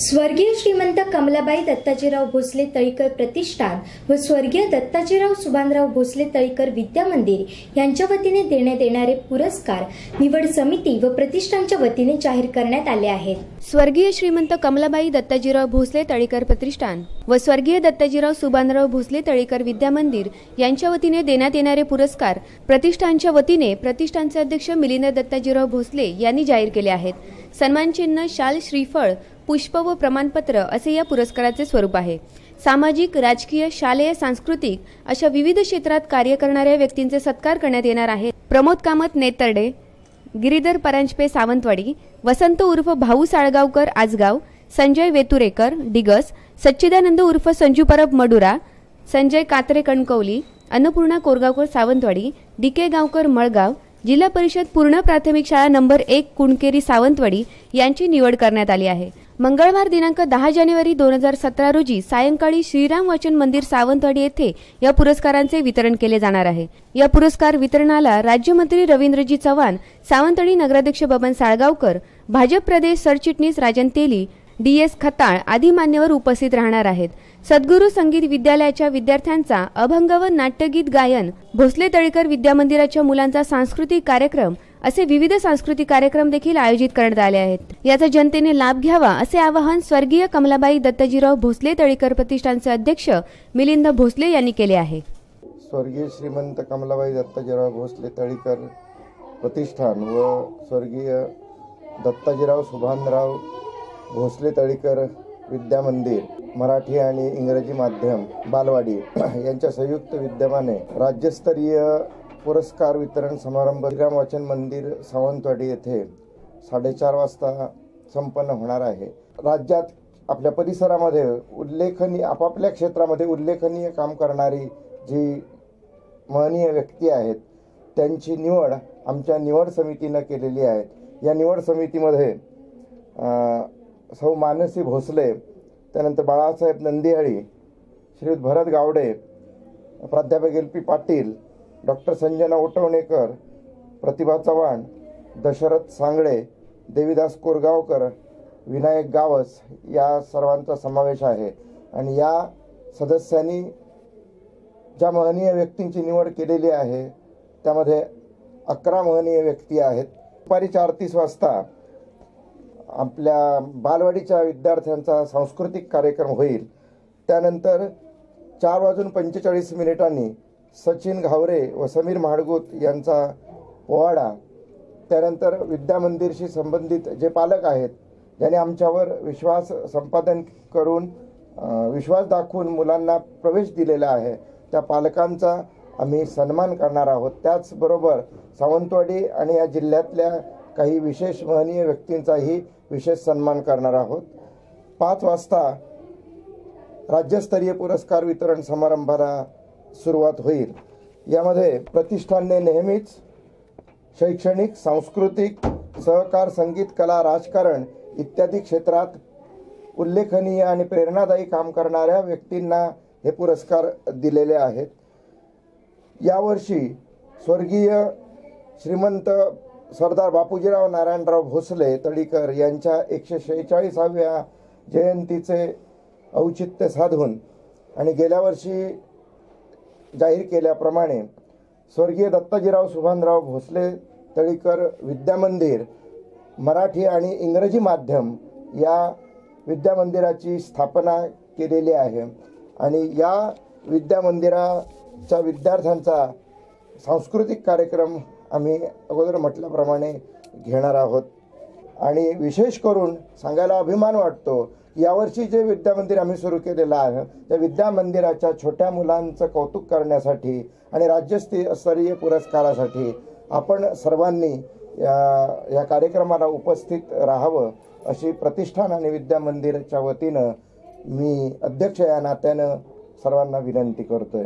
स्वर्गीय श्रीमंत कमलाबाई दत्ताजीराव भोसले तळीकर प्रतिष्ठान व स्वर्गीय दत्ताजीराव सुभानराव भोसले तळीकर विद्या मंदिर यांच्या वतीने देण्यात येणारे पुरस्कार निवड समिती व प्रतिष्ठानच्या वतीने जाहीर करण्यात आले आहेत. स्वर्गीय श्रीमंत कमलाबाई दत्ताजीराव भोसले तळीकर प्रतिष्ठान व स्वर्गीय दत्ताजीराव सुभानराव भोसले तळीकर विद्या मंदिर यांच्या वतीने देण्यात येणारे पुरस्कार प्रतिष्ठानच्या वतीने प्रतिष्ठानचे अध्यक्ष मिलिंद दत्ताजीराव भोसले यांनी जाहीर केले आहेत. सन्मान चिन्ह शाल श्रीफळ पुष्प व प्रमाणपत्र असे या पुरस्काराचे स्वरूप आहे. सामाजिक राजकीय शालेय सांस्कृतिक अशा विविध क्षेत्रात कार्य करणाऱ्या व्यक्तींचे सत्कार करण्यात येणार आहे. प्रमोद कामत नेतर्डे गिरीधर परांजपे सावंतवाडी वसंत उर्फ भाऊ साळगावकर आजगाव संजय वेतुरेकर डिगस सच्चिदानंद उर्फ संजू परब मडुरा संजय कात्रे कणकवली अन्नपूर्णा कोरगावकर सावंतवाडी डी के गावकर मळगाव जिल्हा परिषद पूर्ण प्राथमिक शाळा नंबर एक कुणकेरी सावंतवाडी यांची निवड करण्यात आली आहे. मंगळवार दिनांक दहा जानेवारी दोन हजार सतरा रोजी सायंकाळी श्रीराम वाचन मंदिर सावंतवाडी येथे या पुरस्कारांचे वितरण केले जाणार आहे. या पुरस्कार वितरणाला राज्यमंत्री रवींद्रजी चव्हाण सावंतवाडी नगराध्यक्ष बबन साळगावकर भाजप प्रदेश सरचिटणीस राजन तेली डी एस खताळ आदी मान्यवर उपस्थित राहणार आहेत. सद्गुरू संगीत विद्यालयाच्या विद्यार्थ्यांचा अभंग व नाट्यगीत गायन भोसले तळीकर विद्यामंदिराच्या मुलांचा सांस्कृतिक कार्यक्रम असे विविध सांस्कृतिक कार्यक्रम देखील आयोजित करण्यात आले आहेत. याचा जनतेने लाभ घ्यावा असे आवाहन स्वर्गीय कमलाबाई दत्ताजीराव भोसले तळीकर प्रतिष्ठानचे अध्यक्ष मिलिंद भोसले यांनी केले आहे. स्वर्गीय श्रीमंत कमलाबाई दत्ताजीराव भोसले तळीकर प्रतिष्ठान व स्वर्गीय दत्ताजीराव सुभानराव भोसले तळीकर विद्या मंदिर मराठी आणि इंग्रजी माध्यम बालवाडी यांच्या संयुक्त विद्यमाने राज्यस्तरीय पुरस्कार वितरण समारंभ श्रीराम वाचन मंदिर सावंतवाडी येथे साडेचार वाजता संपन्न होणार आहे. राज्यात आपल्या परिसरामध्ये उल्लेखनीय आपापल्या क्षेत्रामध्ये उल्लेखनीय काम करणारी जी महनीय व्यक्ती आहेत त्यांची निवड आमच्या निवड समितीनं केलेली आहे. या निवड समितीमध्ये सौ मानसी भोसले त्यानंतर बाळासाहेब नंदियाळी श्रीयुत भरत गावडे प्राध्यापक L P Patil doctor Sanjana Otavanekar Pratibha Chavan Dashrath Sangle Devidas Korgaonkar Vinayak Gawas या सर्वांचा समावेश आहे. आणि या सदस्यांनी ज्या महनीय व्यक्तींची निवड केलेली आहे त्यामध्ये अकरा महनीय व्यक्ती आहेत. दुपारी चार तीस वाजता आपल्या बालवाडीच्या विद्यार्थ्यांचा सांस्कृतिक कार्यक्रम होईल. त्यानंतर चार वाजून पंचेचाळीस मिनिटांनी सचिन घावरे व समीर महाडगूत यांचा पोवाडा त्यानंतर विद्यामंदिरशी संबंधित जे पालक आहेत ज्यांनी आमच्यावर विश्वास संपादन करून विश्वास दाखवून मुलांना प्रवेश दिलेला आहे त्या पालकांचा आम्ही सन्मान करणार आहोत. त्याचबरोबर सावंतवाडी आणि या जिल्ह्यातल्या काही विशेष महनीय व्यक्तींचाही विशेष सन्मान करणार आहोत. पाच वाजता राज्यस्तरीय पुरस्कार वितरण समारंभाला सुरुवात होईल. यामध्ये प्रतिष्ठानने नेहमीच शैक्षणिक सांस्कृतिक सहकार संगीत कला राजकारण इत्यादी क्षेत्रात उल्लेखनीय आणि प्रेरणादायी काम करणाऱ्या व्यक्तींना हे पुरस्कार दिलेले आहेत. यावर्षी स्वर्गीय श्रीमंत सरदार बापूजीराव नारायणराव भोसले तळीकर यांच्या एकशे शेहेचाळीसाव्या जयंतीचे औचित्य साधून आणि गेल्या वर्षी जाहीर केल्याप्रमाणे स्वर्गीय दत्ताजीराव सुभानराव भोसले तळीकर विद्यामंदिर मराठी आणि इंग्रजी माध्यम या विद्यामंदिराची स्थापना केलेली आहे. आणि या विद्यामंदिराच्या विद्यार्थ्यांचा सांस्कृतिक कार्यक्रम आम्ही अगोदर म्हटल्याप्रमाणे घेणार आहोत. आणि विशेष करून सांगायला अभिमान वाटतो यावर्षी जे विद्यामंदिर आम्ही सुरू केलेलं आहे त्या विद्यामंदिराच्या छोट्या मुलांचं कौतुक करण्यासाठी आणि राज्यस्तरीय पुरस्कारासाठी आपण सर्वांनी या या कार्यक्रमाला उपस्थित राहावं अशी प्रतिष्ठान आणि विद्यामंदिराच्या वतीनं मी अध्यक्ष या नात्यानं सर्वांना विनंती करतोय.